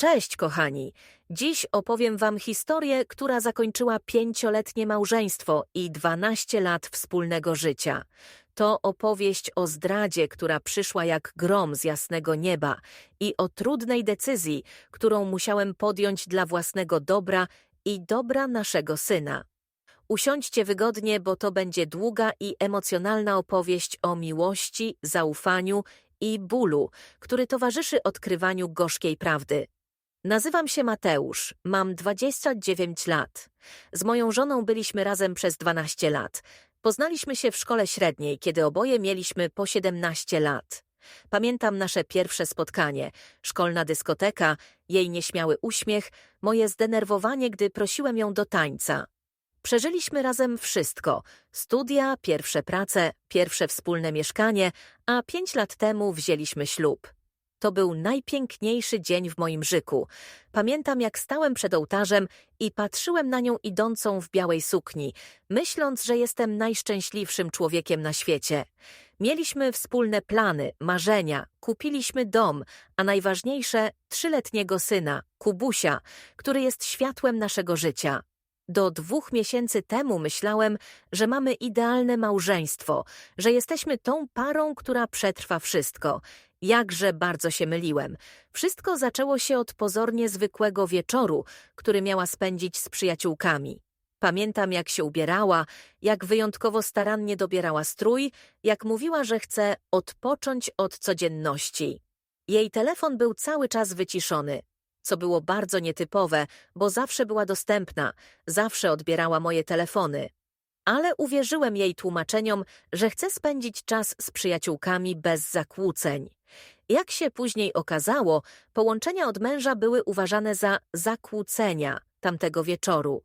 Cześć, kochani! Dziś opowiem Wam historię, która zakończyła pięcioletnie małżeństwo i 12 lat wspólnego życia. To opowieść o zdradzie, która przyszła jak grom z jasnego nieba i o trudnej decyzji, którą musiałem podjąć dla własnego dobra i dobra naszego syna. Usiądźcie wygodnie, bo to będzie długa i emocjonalna opowieść o miłości, zaufaniu i bólu, który towarzyszy odkrywaniu gorzkiej prawdy. Nazywam się Mateusz, mam 29 lat. Z moją żoną byliśmy razem przez 12 lat. Poznaliśmy się w szkole średniej, kiedy oboje mieliśmy po 17 lat. Pamiętam nasze pierwsze spotkanie, szkolna dyskoteka, jej nieśmiały uśmiech, moje zdenerwowanie, gdy prosiłem ją do tańca. Przeżyliśmy razem wszystko: studia, pierwsze prace, pierwsze wspólne mieszkanie, a pięć lat temu wzięliśmy ślub. To był najpiękniejszy dzień w moim życiu. Pamiętam, jak stałem przed ołtarzem i patrzyłem na nią idącą w białej sukni, myśląc, że jestem najszczęśliwszym człowiekiem na świecie. Mieliśmy wspólne plany, marzenia, kupiliśmy dom, a najważniejsze trzyletniego syna, Kubusia, który jest światłem naszego życia. Do dwóch miesięcy temu myślałem, że mamy idealne małżeństwo, że jesteśmy tą parą, która przetrwa wszystko. Jakże bardzo się myliłem. Wszystko zaczęło się od pozornie zwykłego wieczoru, który miała spędzić z przyjaciółkami. Pamiętam, jak się ubierała, jak wyjątkowo starannie dobierała strój, jak mówiła, że chce odpocząć od codzienności. Jej telefon był cały czas wyciszony, co było bardzo nietypowe, bo zawsze była dostępna, zawsze odbierała moje telefony. Ale uwierzyłem jej tłumaczeniom, że chce spędzić czas z przyjaciółkami bez zakłóceń. Jak się później okazało, połączenia od męża były uważane za zakłócenia tamtego wieczoru.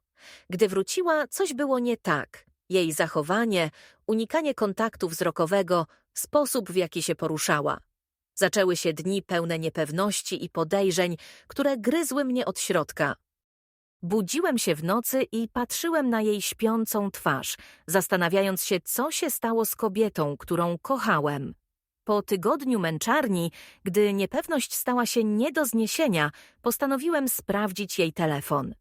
Gdy wróciła, coś było nie tak. Jej zachowanie, unikanie kontaktu wzrokowego, sposób w jaki się poruszała. Zaczęły się dni pełne niepewności i podejrzeń, które gryzły mnie od środka. Budziłem się w nocy i patrzyłem na jej śpiącą twarz, zastanawiając się, co się stało z kobietą, którą kochałem. Po tygodniu męczarni, gdy niepewność stała się nie do zniesienia, postanowiłem sprawdzić jej telefon.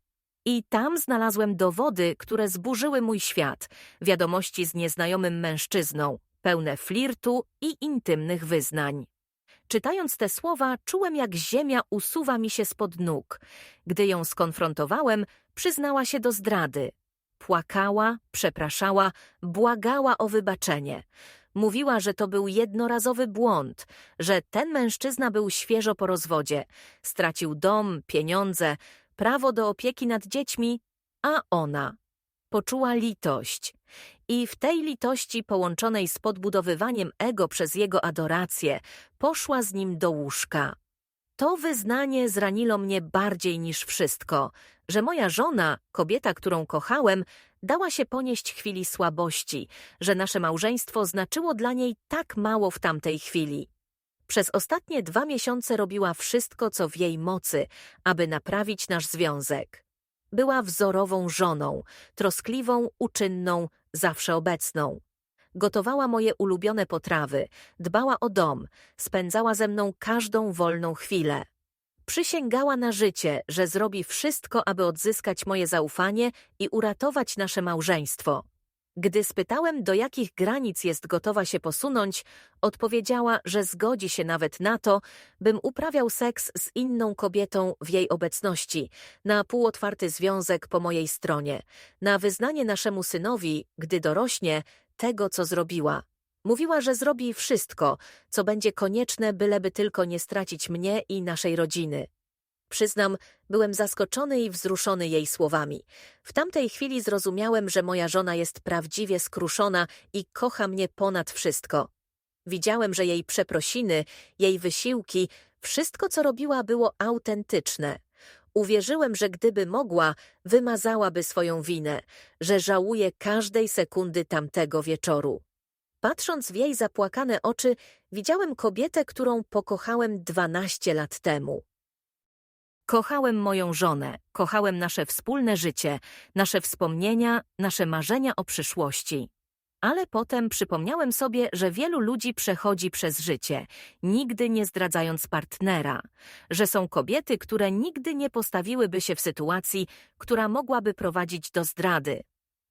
I tam znalazłem dowody, które zburzyły mój świat, wiadomości z nieznajomym mężczyzną, pełne flirtu i intymnych wyznań. Czytając te słowa, czułem, jak ziemia usuwa mi się spod nóg. Gdy ją skonfrontowałem, przyznała się do zdrady. Płakała, przepraszała, błagała o wybaczenie. Mówiła, że to był jednorazowy błąd, że ten mężczyzna był świeżo po rozwodzie, stracił dom, pieniądze, prawo do opieki nad dziećmi, a ona poczuła litość. I w tej litości połączonej z podbudowywaniem ego przez jego adorację, poszła z nim do łóżka. To wyznanie zraniło mnie bardziej niż wszystko, że moja żona, kobieta, którą kochałem, dała się ponieść chwili słabości, że nasze małżeństwo znaczyło dla niej tak mało w tamtej chwili. Przez ostatnie dwa miesiące robiła wszystko, co w jej mocy, aby naprawić nasz związek. Była wzorową żoną, troskliwą, uczynną, zawsze obecną. Gotowała moje ulubione potrawy, dbała o dom, spędzała ze mną każdą wolną chwilę. Przysięgała na życie, że zrobi wszystko, aby odzyskać moje zaufanie i uratować nasze małżeństwo. Gdy spytałem, do jakich granic jest gotowa się posunąć, odpowiedziała, że zgodzi się nawet na to, bym uprawiał seks z inną kobietą w jej obecności, na półotwarty związek po mojej stronie, na wyznanie naszemu synowi, gdy dorośnie, tego, co zrobiła. Mówiła, że zrobi wszystko, co będzie konieczne, byleby tylko nie stracić mnie i naszej rodziny. Przyznam, byłem zaskoczony i wzruszony jej słowami. W tamtej chwili zrozumiałem, że moja żona jest prawdziwie skruszona i kocha mnie ponad wszystko. Widziałem, że jej przeprosiny, jej wysiłki, wszystko co robiła było autentyczne. Uwierzyłem, że gdyby mogła, wymazałaby swoją winę, że żałuje każdej sekundy tamtego wieczoru. Patrząc w jej zapłakane oczy, widziałem kobietę, którą pokochałem dwanaście lat temu. Kochałem moją żonę, kochałem nasze wspólne życie, nasze wspomnienia, nasze marzenia o przyszłości. Ale potem przypomniałem sobie, że wielu ludzi przechodzi przez życie, nigdy nie zdradzając partnera, że są kobiety, które nigdy nie postawiłyby się w sytuacji, która mogłaby prowadzić do zdrady.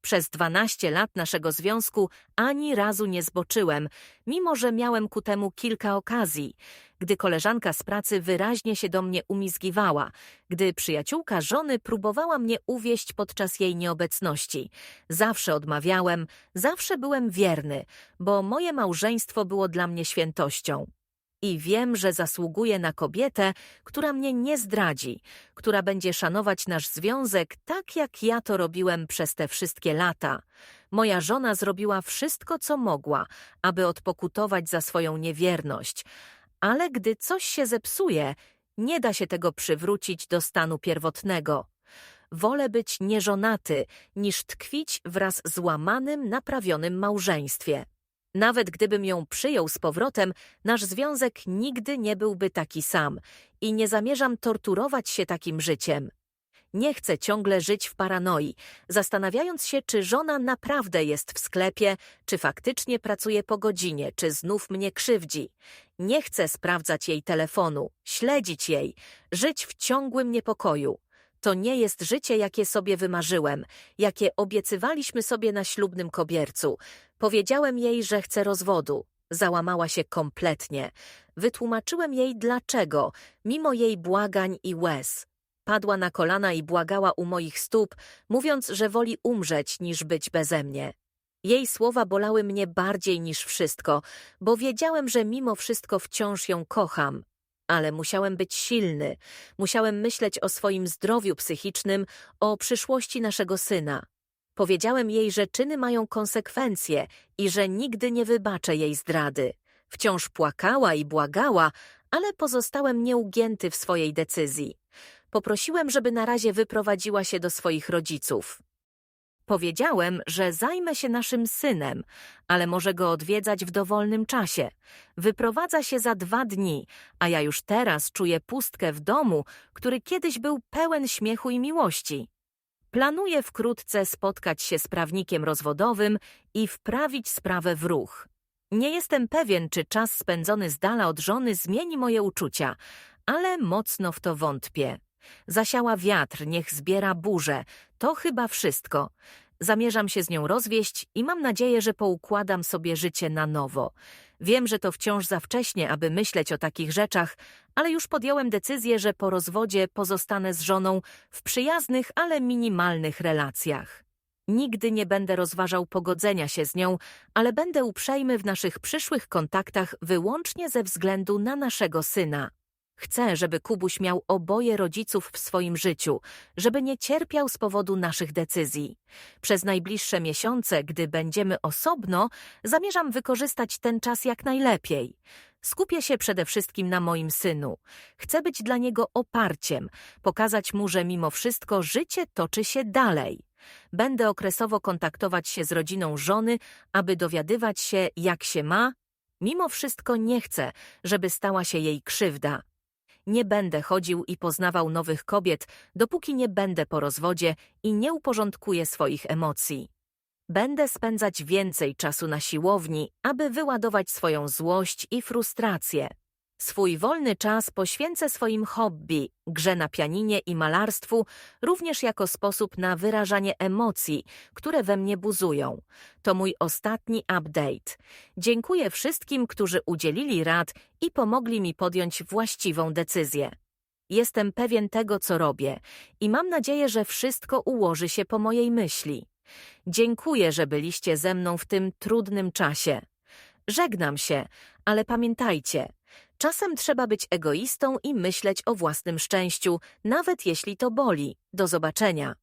Przez 12 lat naszego związku ani razu nie zboczyłem, mimo że miałem ku temu kilka okazji. Gdy koleżanka z pracy wyraźnie się do mnie umizgiwała, gdy przyjaciółka żony próbowała mnie uwieść podczas jej nieobecności. Zawsze odmawiałem, zawsze byłem wierny, bo moje małżeństwo było dla mnie świętością. I wiem, że zasługuję na kobietę, która mnie nie zdradzi, która będzie szanować nasz związek tak, jak ja to robiłem przez te wszystkie lata. Moja żona zrobiła wszystko, co mogła, aby odpokutować za swoją niewierność. Ale gdy coś się zepsuje, nie da się tego przywrócić do stanu pierwotnego. Wolę być nieżonaty, niż tkwić wraz z łamanym, naprawionym małżeństwie. Nawet gdybym ją przyjął z powrotem, nasz związek nigdy nie byłby taki sam i nie zamierzam torturować się takim życiem. Nie chcę ciągle żyć w paranoi, zastanawiając się, czy żona naprawdę jest w sklepie, czy faktycznie pracuje po godzinie, czy znów mnie krzywdzi. Nie chcę sprawdzać jej telefonu, śledzić jej, żyć w ciągłym niepokoju. To nie jest życie, jakie sobie wymarzyłem, jakie obiecywaliśmy sobie na ślubnym kobiercu. Powiedziałem jej, że chcę rozwodu. Załamała się kompletnie. Wytłumaczyłem jej dlaczego, mimo jej błagań i łez. Padła na kolana i błagała u moich stóp, mówiąc, że woli umrzeć niż być beze mnie. Jej słowa bolały mnie bardziej niż wszystko, bo wiedziałem, że mimo wszystko wciąż ją kocham. Ale musiałem być silny, musiałem myśleć o swoim zdrowiu psychicznym, o przyszłości naszego syna. Powiedziałem jej, że czyny mają konsekwencje i że nigdy nie wybaczę jej zdrady. Wciąż płakała i błagała, ale pozostałem nieugięty w swojej decyzji. Poprosiłem, żeby na razie wyprowadziła się do swoich rodziców. Powiedziałem, że zajmę się naszym synem, ale może go odwiedzać w dowolnym czasie. Wyprowadza się za dwa dni, a ja już teraz czuję pustkę w domu, który kiedyś był pełen śmiechu i miłości. Planuję wkrótce spotkać się z prawnikiem rozwodowym i wprawić sprawę w ruch. Nie jestem pewien, czy czas spędzony z dala od żony zmieni moje uczucia, ale mocno w to wątpię. Zasiała wiatr, niech zbiera burzę. To chyba wszystko. Zamierzam się z nią rozwieść i mam nadzieję, że poukładam sobie życie na nowo. Wiem, że to wciąż za wcześnie, aby myśleć o takich rzeczach, ale już podjąłem decyzję, że po rozwodzie pozostanę z żoną w przyjaznych, ale minimalnych relacjach. Nigdy nie będę rozważał pogodzenia się z nią, ale będę uprzejmy w naszych przyszłych kontaktach wyłącznie ze względu na naszego syna. Chcę, żeby Kubuś miał oboje rodziców w swoim życiu, żeby nie cierpiał z powodu naszych decyzji. Przez najbliższe miesiące, gdy będziemy osobno, zamierzam wykorzystać ten czas jak najlepiej. Skupię się przede wszystkim na moim synu. Chcę być dla niego oparciem, pokazać mu, że mimo wszystko życie toczy się dalej. Będę okresowo kontaktować się z rodziną żony, aby dowiadywać się, jak się ma. Mimo wszystko nie chcę, żeby stała się jej krzywda. Nie będę chodził i poznawał nowych kobiet, dopóki nie będę po rozwodzie i nie uporządkuję swoich emocji. Będę spędzać więcej czasu na siłowni, aby wyładować swoją złość i frustrację. Swój wolny czas poświęcę swoim hobby, grze na pianinie i malarstwu, również jako sposób na wyrażanie emocji, które we mnie buzują. To mój ostatni update. Dziękuję wszystkim, którzy udzielili rad i pomogli mi podjąć właściwą decyzję. Jestem pewien tego, co robię i mam nadzieję, że wszystko ułoży się po mojej myśli. Dziękuję, że byliście ze mną w tym trudnym czasie. Żegnam się, ale pamiętajcie, Czasem trzeba być egoistą i myśleć o własnym szczęściu, nawet jeśli to boli. Do zobaczenia.